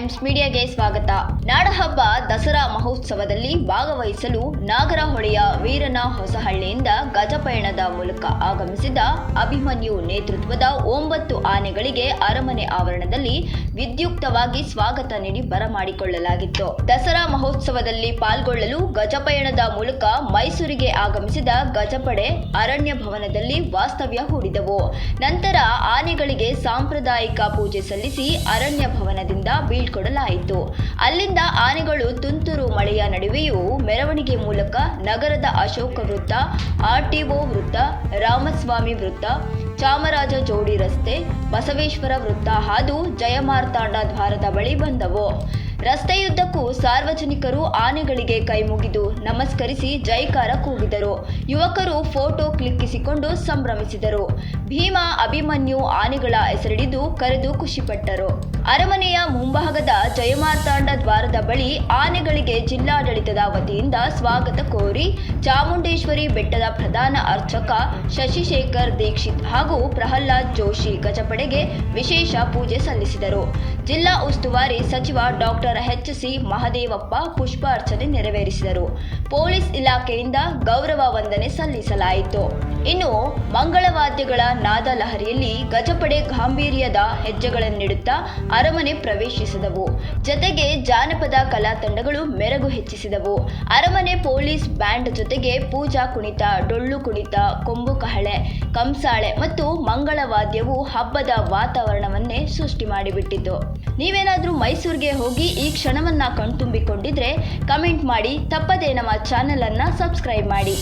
ಮೀಡಿಯಾಗೆ ಸ್ವಾಗತ. ನಾಡಹಬ್ಬ ದಸರಾ ಮಹೋತ್ಸವದಲ್ಲಿ ಭಾಗವಹಿಸಲು ನಾಗರಹೊಳೆಯ ವೀರನ ಹೊಸಹಳ್ಳಿಯಿಂದ ಗಜಪಯಣದ ಮೂಲಕ ಆಗಮಿಸಿದ ಅಭಿಮನ್ಯು ನೇತೃತ್ವದ ಒಂಬತ್ತು ಆನೆಗಳಿಗೆ ಅರಮನೆ ಆವರಣದಲ್ಲಿ ವಿದ್ಯುಕ್ತವಾಗಿ ಸ್ವಾಗತ ನೀಡಿ ಬರಮಾಡಿಕೊಳ್ಳಲಾಗಿತ್ತು. ದಸರಾ ಮಹೋತ್ಸವದಲ್ಲಿ ಪಾಲ್ಗೊಳ್ಳಲು ಗಜಪಯಣದ ಮೂಲಕ ಮೈಸೂರಿಗೆ ಆಗಮಿಸಿದ ಗಜಪಡೆ ಅರಣ್ಯ ಭವನದಲ್ಲಿ ವಾಸ್ತವ್ಯ ಹೂಡಿದವು. ನಂತರ ಆನೆಗಳಿಗೆ ಸಾಂಪ್ರದಾಯಿಕ ಪೂಜೆ ಸಲ್ಲಿಸಿ ಅರಣ್ಯ ಭವನದಿಂದ ಬೀಳ್ಕೊಡಲಾಯಿತು ಅಲ್ಲಿಂದ ಆನೆಗಳು ತುಂತುರು ಮಳೆಯ ನಡುವೆಯೂ ಮೆರವಣಿಗೆ ಮೂಲಕ ನಗರದ ಅಶೋಕ ವೃತ್ತ ಆರ್ಟಿಒ ವೃತ್ತ, ರಾಮಸ್ವಾಮಿ ವೃತ್ತ, ಚಾಮರಾಜ ಜೋಡಿ ರಸ್ತೆ, ಬಸವೇಶ್ವರ ವೃತ್ತ ಹಾದು ಜಯಮಾರ್ತಾಂಡ ದ್ವಾರದ ಬಳಿ ಬಂದವು. ರಸ್ತೆಯುದ್ದಕ್ಕೂ ಸಾರ್ವಜನಿಕರು ಆನೆಗಳಿಗೆ ಕೈಮುಗಿದು ನಮಸ್ಕರಿಸಿ ಜೈಕಾರ ಕೂಗಿದರು. ಯುವಕರು ಫೋಟೋ ಕ್ಲಿಕ್ಕಿಸಿಕೊಂಡು ಸಂಭ್ರಮಿಸಿದರು. ಭೀಮ, ಅಭಿಮನ್ಯು ಆನೆಗಳ ಹೆಸರಿಡಿದು ಕರೆದು ಖುಷಿಪಟ್ಟರು. ಅರಮನೆಯ ಮುಂಭಾಗದ ಜಯಮಾರ್ತಾಂಡ ದ್ವಾರದ ಬಳಿ ಆನೆಗಳಿಗೆ ಜಿಲ್ಲಾಡಳಿತದ ವತಿಯಿಂದ ಸ್ವಾಗತ ಕೋರಿ ಚಾಮುಂಡೇಶ್ವರಿ ಬೆಟ್ಟದ ಪ್ರಧಾನ ಅರ್ಚಕ ಶಶಿಶೇಖರ್ ದೀಕ್ಷಿತ್ ಹಾಗೂ ಪ್ರಹ್ಲಾದ್ ಜೋಶಿ ಗಜಪಡೆಗೆ ವಿಶೇಷ ಪೂಜೆ ಸಲ್ಲಿಸಿದರು. ಜಿಲ್ಲಾ ಉಸ್ತುವಾರಿ ಸಚಿವ ಡಾಕ್ಟರ್ ಎಚ್ ಹೆಚ್ಚಿಸಿ ಮಹದೇವಪ್ಪ ಪುಷ್ಪಾರ್ಚನೆ ನೆರವೇರಿಸಿದರು. ಪೊಲೀಸ್ ಇಲಾಖೆಯಿಂದ ಗೌರವ ವಂದನೆ ಸಲ್ಲಿಸಲಾಯಿತು. ಇನ್ನು ಮಂಗಳವಾದ್ಯಗಳ ನಾದ ಲಹರಿಯಲ್ಲಿ ಗಜಪಡೆ ಗಾಂಭೀರ್ಯದ ಹೆಜ್ಜೆಗಳನ್ನಿಡುತ್ತಾ ಅರಮನೆ ಪ್ರವೇಶಿಸಿದವು. ಜತೆಗೆ ಜಾನಪದ ಕಲಾ ತಂಡಗಳು ಮೆರಗು ಹೆಚ್ಚಿಸಿದವು. ಅರಮನೆ ಪೊಲೀಸ್ ಬ್ಯಾಂಡ್ ಜೊತೆಗೆ ಪೂಜಾ ಕುಣಿತ, ಡೊಳ್ಳು ಕುಣಿತ, ಕೊಂಬು ಕಹಳೆ, ಕಂಸಾಳೆ ಮತ್ತು ಮಂಗಳವಾದ್ಯವು ಹಬ್ಬದ ವಾತಾವರಣವನ್ನೇ ಸೃಷ್ಟಿ ಮಾಡಿಬಿಟ್ಟಿತು. ನೀವೇನಾದರೂ ಮೈಸೂರಿಗೆ ಹೋಗಿ ಈ ಕ್ಷಣವನ್ನ ಕಣ್ತುಂಬಿಕೊಂಡಿದ್ರೆ ಕಮೆಂಟ್ ಮಾಡಿ ತಪ್ಪದೇ ನಮ್ಮ ಚಾನೆಲ್ ಅನ್ನ ಸಬ್ಸ್ಕ್ರೈಬ್ ಮಾಡಿ.